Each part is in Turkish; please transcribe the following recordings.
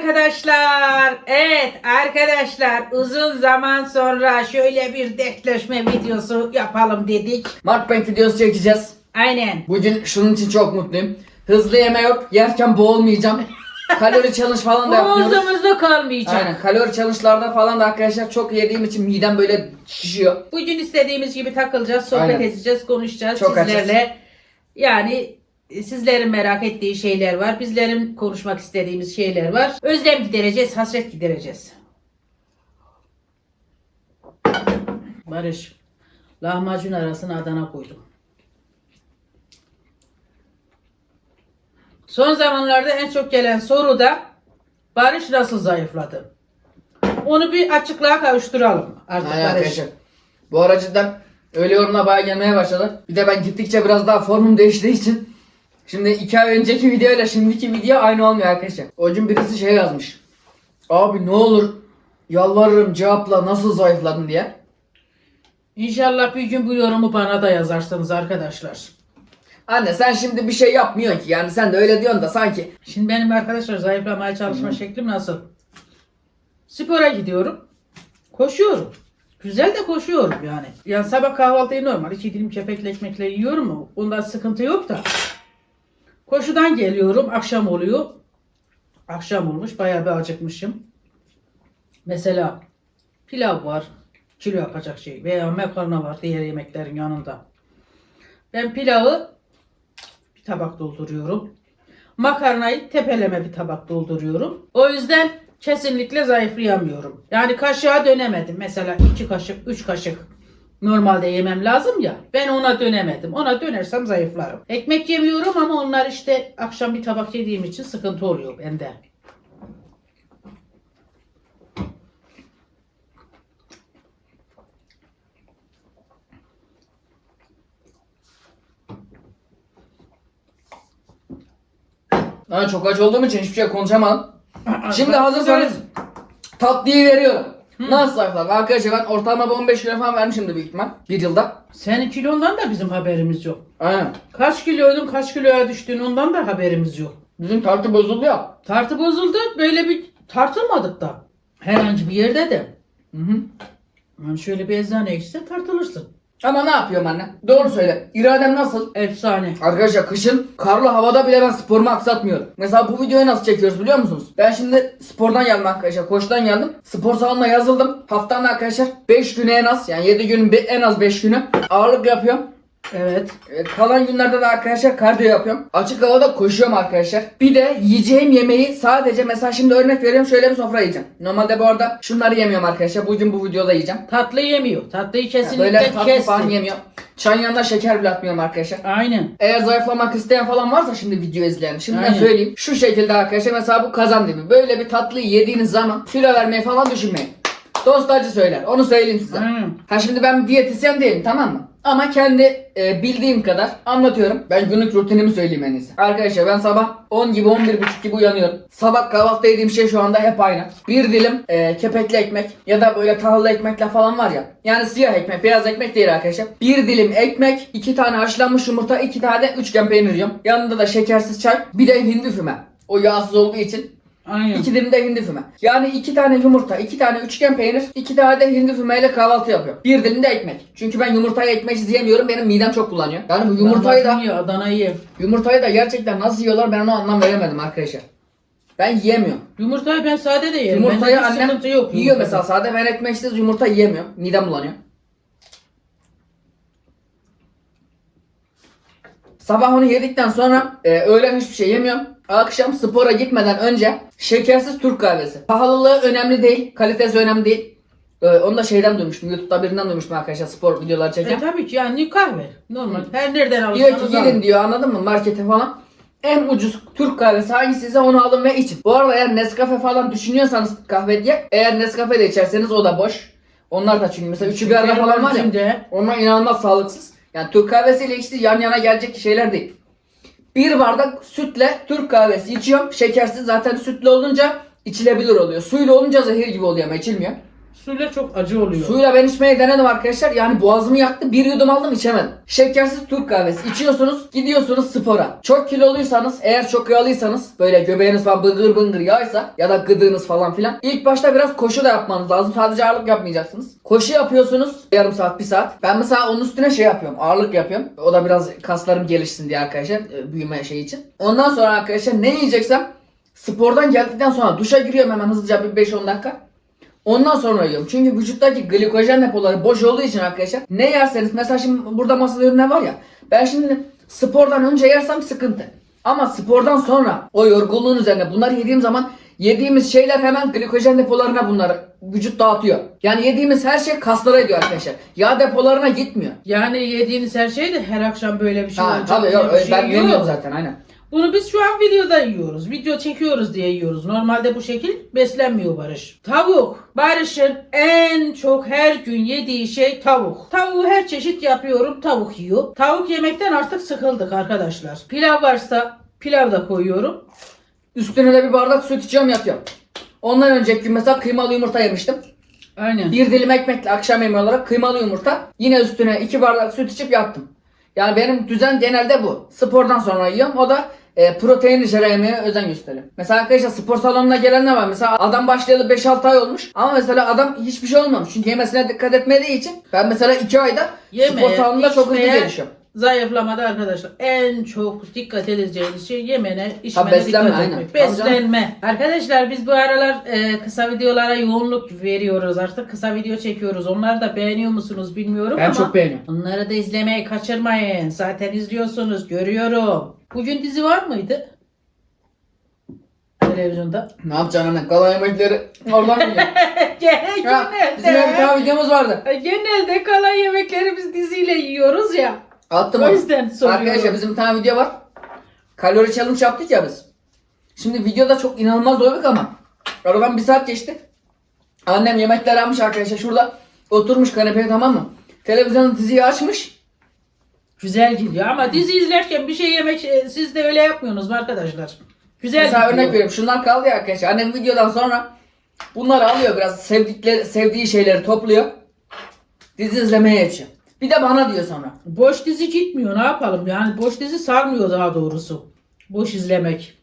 arkadaşlar. Evet arkadaşlar uzun zaman sonra şöyle bir dertleşme videosu yapalım dedik. Mukbang videosu çekeceğiz. Aynen. Bugün şunun için çok mutluyum. Hızlı yeme yok. Yerken boğulmayacağım. kalori challenge falan da yapıyoruz. Boğazımızda kalmayacak. Aynen. Kalori challenge'larda falan da arkadaşlar çok yediğim için midem böyle şişiyor. Bugün istediğimiz gibi takılacağız, sohbet Aynen. edeceğiz, konuşacağız Çok sizlerle. Yani sizlerin merak ettiği şeyler var. Bizlerin konuşmak istediğimiz şeyler var. Özlem gidereceğiz, hasret gidereceğiz. Barış, lahmacun arasına Adana koydum. Son zamanlarda en çok gelen soru da Barış nasıl zayıfladı? Onu bir açıklığa kavuşturalım artık Aynen Barış. arkadaşlar. Bu ara cidden öyle yorumlar bayağı gelmeye başladı. Bir de ben gittikçe biraz daha formum değiştiği için Şimdi iki ay önceki video ile şimdiki video aynı olmuyor arkadaşlar. O gün birisi şey yazmış. Abi ne olur yalvarırım cevapla nasıl zayıfladın diye. İnşallah bir gün bu yorumu bana da yazarsınız arkadaşlar. Anne sen şimdi bir şey yapmıyorsun ki yani sen de öyle diyorsun da sanki. Şimdi benim arkadaşlar zayıflamaya çalışma şeklim nasıl? Spora gidiyorum. Koşuyorum. Güzel de koşuyorum yani. Yani sabah kahvaltıyı normal iki dilim kepekli ekmekle yiyorum mu? Ondan sıkıntı yok da. Koşudan geliyorum. Akşam oluyor. Akşam olmuş. Bayağı bir acıkmışım. Mesela pilav var. Kilo yapacak şey. Veya makarna var diğer yemeklerin yanında. Ben pilavı bir tabak dolduruyorum. Makarnayı tepeleme bir tabak dolduruyorum. O yüzden kesinlikle zayıflayamıyorum. Yani kaşığa dönemedim. Mesela iki kaşık, üç kaşık normalde yemem lazım ya. Ben ona dönemedim. Ona dönersem zayıflarım. Ekmek yemiyorum ama onlar işte akşam bir tabak yediğim için sıkıntı oluyor bende. Ben çok aç olduğum için hiçbir şey konuşamadım. Şimdi hazırsanız tatlıyı veriyorum. Nasıl zayıfladın? Arkadaşlar ben ortalama bir 15 kilo falan vermişimdir büyük ihtimal. Bir yılda. Senin kilondan da bizim haberimiz yok. Aynen. Kaç kiloydun, kaç kiloya düştüğün ondan da haberimiz yok. Bizim tartı bozuldu ya. Tartı bozuldu. Böyle bir tartılmadık da. Herhangi bir yerde de. Hı hı. Yani şöyle bir eczaneye gitsen tartılırsın. Ama ne yapıyorum anne? Doğru söyle. İradem nasıl? Efsane. Arkadaşlar kışın karlı havada bile ben sporumu aksatmıyorum. Mesela bu videoyu nasıl çekiyoruz biliyor musunuz? Ben şimdi spordan geldim arkadaşlar. Koştan geldim. Spor salonuna yazıldım. Haftanın arkadaşlar 5 günü en az yani 7 günün en az 5 günü ağırlık yapıyorum. Evet. Evet, kalan günlerde de arkadaşlar kardiyo yapıyorum. Açık havada koşuyorum arkadaşlar. Bir de yiyeceğim yemeği sadece mesela şimdi örnek veriyorum şöyle bir sofra yiyeceğim. Normalde bu arada şunları yemiyorum arkadaşlar. Bugün bu videoda yiyeceğim. Tatlı yemiyor. Tatlıyı kesinlikle Böyle tatlı kessin. falan yemiyorum. Çayın yanında şeker bile atmıyorum arkadaşlar. Aynen. Eğer zayıflamak isteyen falan varsa şimdi video izleyen. Şimdiden Aynen. söyleyeyim. Şu şekilde arkadaşlar mesela bu kazan gibi. Böyle bir tatlıyı yediğiniz zaman kilo vermeyi falan düşünmeyin. Dost acı söyler. Onu söyleyeyim size. Aynen. Ha şimdi ben diyetisyen değilim tamam mı? Ama kendi e, bildiğim kadar anlatıyorum. Ben günlük rutinimi söyleyeyim en iyisi. Arkadaşlar ben sabah 10 gibi 11 buçuk gibi uyanıyorum. Sabah kahvaltıda yediğim şey şu anda hep aynı. Bir dilim e, kepekli ekmek ya da böyle tahıllı ekmekler falan var ya. Yani siyah ekmek, beyaz ekmek değil arkadaşlar. Bir dilim ekmek, iki tane haşlanmış yumurta, iki tane üçgen peynir yiyorum. Yanında da şekersiz çay, bir de hindi füme. O yağsız olduğu için Aynen. İki dilim de hindi füme. Yani iki tane yumurta, iki tane üçgen peynir, iki tane de hindi fümeyle kahvaltı yapıyorum. Bir dilim de ekmek. Çünkü ben yumurtayı ekmeksiz yemiyorum. Benim midem çok kullanıyor. Yani bu yumurtayı da ye, Adana'yı ye. yumurtayı da gerçekten nasıl yiyorlar ben onu anlam veremedim arkadaşlar. Ben yiyemiyorum. Yumurtayı ben sade de yerim. Yumurtayı Bende annem yok yiyor yumurtada. mesela sade ben ekmeksiz yumurta yiyemiyorum. Midem bulanıyor. Sabah onu yedikten sonra e, öğlen hiçbir şey yemiyorum. Akşam spora gitmeden önce şekersiz Türk kahvesi. Pahalılığı önemli değil, kalitesi önemli değil. E, onu da şeyden duymuştum, YouTube'da birinden duymuştum arkadaşlar spor videoları E çeken. tabii ki yani kahve. Normal. Her nereden Diyor ki alırsanız alın. diyor anladın mı markete falan. En ucuz Türk kahvesi hangisiyse onu alın ve için. Bu arada eğer Nescafe falan düşünüyorsanız kahve diye eğer Nescafe de içerseniz o da boş. Onlar da çünkü mesela üçü bir arada falan var ya. Onlar inanılmaz sağlıksız. Yani Türk kahvesiyle ikisi yan yana gelecek şeyler değil. Bir bardak sütle Türk kahvesi içiyorum. Şekersiz zaten sütlü olunca içilebilir oluyor. Suyla olunca zehir gibi oluyor ama içilmiyor. Suyla çok acı oluyor. Suyla ben içmeyi denedim arkadaşlar. Yani boğazımı yaktı. Bir yudum aldım içemedim. Şekersiz Türk kahvesi. içiyorsunuz gidiyorsunuz spora. Çok kiloluysanız eğer çok yağlıysanız böyle göbeğiniz falan bıngır bıngır yağysa ya da gıdığınız falan filan. İlk başta biraz koşu da yapmanız lazım. Sadece ağırlık yapmayacaksınız. Koşu yapıyorsunuz yarım saat bir saat. Ben mesela onun üstüne şey yapıyorum. Ağırlık yapıyorum. O da biraz kaslarım gelişsin diye arkadaşlar. e, Büyüme şey için. Ondan sonra arkadaşlar ne yiyeceksem spordan geldikten sonra duşa giriyorum hemen hızlıca bir 5-10 dakika. Ondan sonra yiyorum. Çünkü vücuttaki glikojen depoları boş olduğu için arkadaşlar ne yerseniz mesela şimdi burada masada ürünler var ya ben şimdi spordan önce yersem sıkıntı. Ama spordan sonra o yorgunluğun üzerine bunları yediğim zaman yediğimiz şeyler hemen glikojen depolarına bunları vücut dağıtıyor. Yani yediğimiz her şey kaslara gidiyor arkadaşlar. Yağ depolarına gitmiyor. Yani yediğiniz her şey de her akşam böyle bir şey Ha, olacak tabii yok, şey ben yok. yemiyorum zaten aynen. Bunu biz şu an videoda yiyoruz. Video çekiyoruz diye yiyoruz. Normalde bu şekil beslenmiyor Barış. Tavuk. Barış'ın en çok her gün yediği şey tavuk. Tavuğu her çeşit yapıyorum. Tavuk yiyor. Tavuk yemekten artık sıkıldık arkadaşlar. Pilav varsa pilav da koyuyorum. Üstüne de bir bardak süt içiyorum yatıyorum. Ondan önceki gün mesela kıymalı yumurta yemiştim. Aynen. Bir dilim ekmekle akşam yemeği olarak kıymalı yumurta. Yine üstüne iki bardak süt içip yattım. Yani benim düzen genelde bu. Spordan sonra yiyorum. O da e, protein içeren yemeğe özen gösteriyorum. Mesela arkadaşlar spor salonuna gelenler var. Mesela adam başlayalı 5-6 ay olmuş. Ama mesela adam hiçbir şey olmamış. Çünkü yemesine dikkat etmediği için. Ben mesela 2 ayda spor Yemeğe, salonunda çok hızlı içmeye, gelişiyorum. Zayıflamada arkadaşlar en çok dikkat edeceğiniz şey yemene, içmene beslenme, dikkat aynen. etmek. Tabii canım. Beslenme. Arkadaşlar biz bu aralar e, kısa videolara yoğunluk veriyoruz. Artık kısa video çekiyoruz. Onları da beğeniyor musunuz bilmiyorum Ben ama çok beğeniyorum. onları da izlemeyi kaçırmayın. Zaten izliyorsunuz, görüyorum. Bugün dizi var mıydı? Televizyonda. Ne yapacaksın anne? Kalan yemekleri oradan mı yiyorsun? Ya, bizim bir genelde, videomuz vardı. genelde kalan yemekleri biz diziyle yiyoruz ya. Attım O onu. yüzden soruyorum. Arkadaşlar bizim bir tane video var. Kalori challenge yaptık ya biz. Şimdi videoda çok inanılmaz doyduk ama aradan bir saat geçti. Annem yemekler almış arkadaşlar şurada oturmuş kanepeye tamam mı? Televizyonun diziyi açmış. Güzel gidiyor ama dizi izlerken bir şey yemek e, siz de öyle yapmıyorsunuz mu arkadaşlar? Güzel Mesela gidiyor. örnek veriyorum şunlar kaldı ya arkadaşlar. Annem videodan sonra bunları alıyor biraz sevdikleri, sevdiği şeyleri topluyor. Dizi izlemeye geçiyor. Bir de bana diyor sonra. Boş dizi gitmiyor ne yapalım yani boş dizi sarmıyor daha doğrusu. Boş izlemek.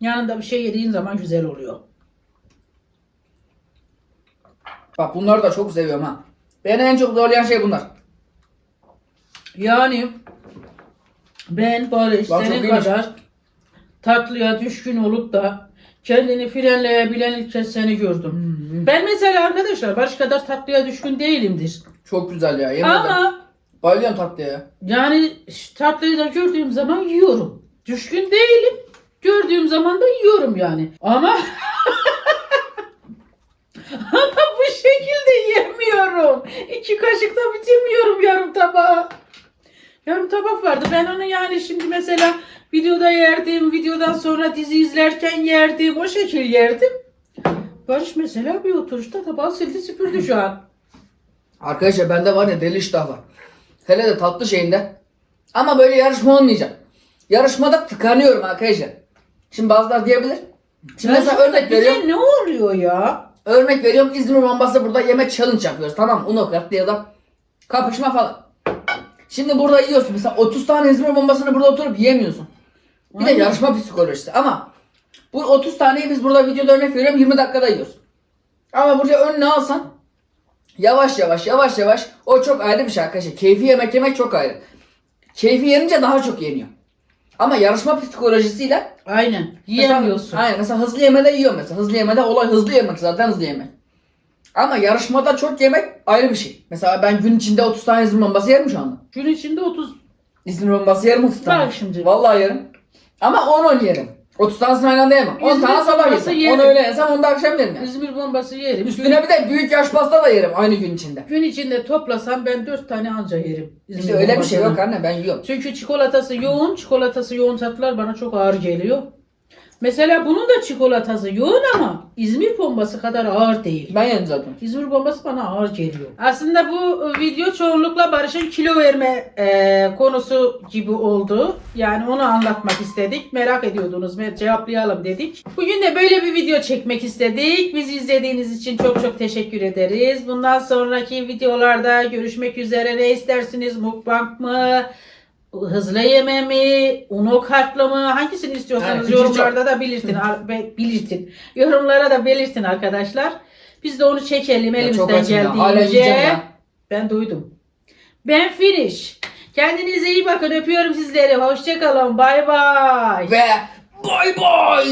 Yanında bir şey yediğin zaman güzel oluyor. Bak bunları da çok seviyorum ha. Beni en çok zorlayan şey bunlar. Yani ben Lan çok senin iyiymiş. kadar tatlıya düşkün olup da kendini frenleyebilen ilk kez seni gördüm. Ben mesela arkadaşlar Barış kadar tatlıya düşkün değilimdir. Çok güzel ya. Yemin ederim. Ama Bayılıyorum tatlıya ya. Yani ş- tatlıyı da gördüğüm zaman yiyorum. Düşkün değilim. Gördüğüm zaman da yiyorum yani. Ama ama bu şekilde yemiyorum. İki kaşıkta bitirmiyorum yarım tabağı. Yarım tabak vardı. Ben onu yani şimdi mesela videoda yerdim. Videodan sonra dizi izlerken yerdim. O şekil yerdim. Barış mesela bir oturuşta tabağı sildi süpürdü şu an. Arkadaşlar bende var ya deli iştah var. Hele de tatlı şeyinde. Ama böyle yarışma olmayacak. Yarışmada tıkanıyorum arkadaşlar. Şimdi bazılar diyebilir. Şimdi mesela örnek veriyorum. ne oluyor ya? Örnek veriyorum İzmir bombası burada yemek challenge yapıyoruz. Tamam mı? Uno kart ya da kapışma falan. Şimdi burada yiyorsun. Mesela 30 tane İzmir bombasını burada oturup yiyemiyorsun. Bir de Aynen. yarışma psikolojisi. Ama bu 30 taneyi biz burada videoda örnek veriyorum 20 dakikada yiyoruz. Ama burada önüne alsan yavaş yavaş yavaş yavaş o çok ayrı bir şey arkadaşlar. Keyfi yemek yemek çok ayrı. Keyfi yenince daha çok yeniyor. Ama yarışma psikolojisiyle Aynen. Mesela- Yiyemiyorsun. Aynen mesela hızlı yemede yiyor mesela. Hızlı yemede olay hızlı yemek zaten hızlı yemek. Ama yarışmada çok yemek ayrı bir şey. Mesela ben gün içinde 30 tane İzmir bombası yerim şu anda. Gün içinde 30 İzmir bombası yerim 30 tane. Bak şimdi. Vallahi yerim. Ama 10-10 yerim. 30 tanesini aynı anda yemem. 10 İzmir tane sabah bombası yerim. yerim. 10 öğle yesem 10 da akşam yerim yani. İzmir bombası yerim. Üstüne bir de büyük yaş pasta da yerim aynı gün içinde. Gün içinde toplasam ben 4 tane anca yerim. İzmir İşte öyle bir şey bombasını. yok anne ben yiyorum. Çünkü çikolatası yoğun, çikolatası yoğun tatlılar bana çok ağır geliyor. Mesela bunun da çikolatası yoğun ama İzmir bombası kadar ağır değil. Ben zaten. İzmir bombası bana ağır geliyor. Aslında bu video çoğunlukla Barış'ın kilo verme e, konusu gibi oldu. Yani onu anlatmak istedik. Merak ediyordunuz ve cevaplayalım dedik. Bugün de böyle bir video çekmek istedik. Bizi izlediğiniz için çok çok teşekkür ederiz. Bundan sonraki videolarda görüşmek üzere. Ne istersiniz? Mukbang mı? Hızlı yeme mi? Uno kartlı mı? Hangisini istiyorsanız Evet, yorumlarda da belirtin. Belirtin. Yorumlara da belirtin arkadaşlar. Biz de onu çekelim Ya elimizden geldiğince. Ben duydum. Ben finish. Kendinize iyi bakın. Öpüyorum sizleri. Hoşçakalın. Bay bay. Ve bay bay.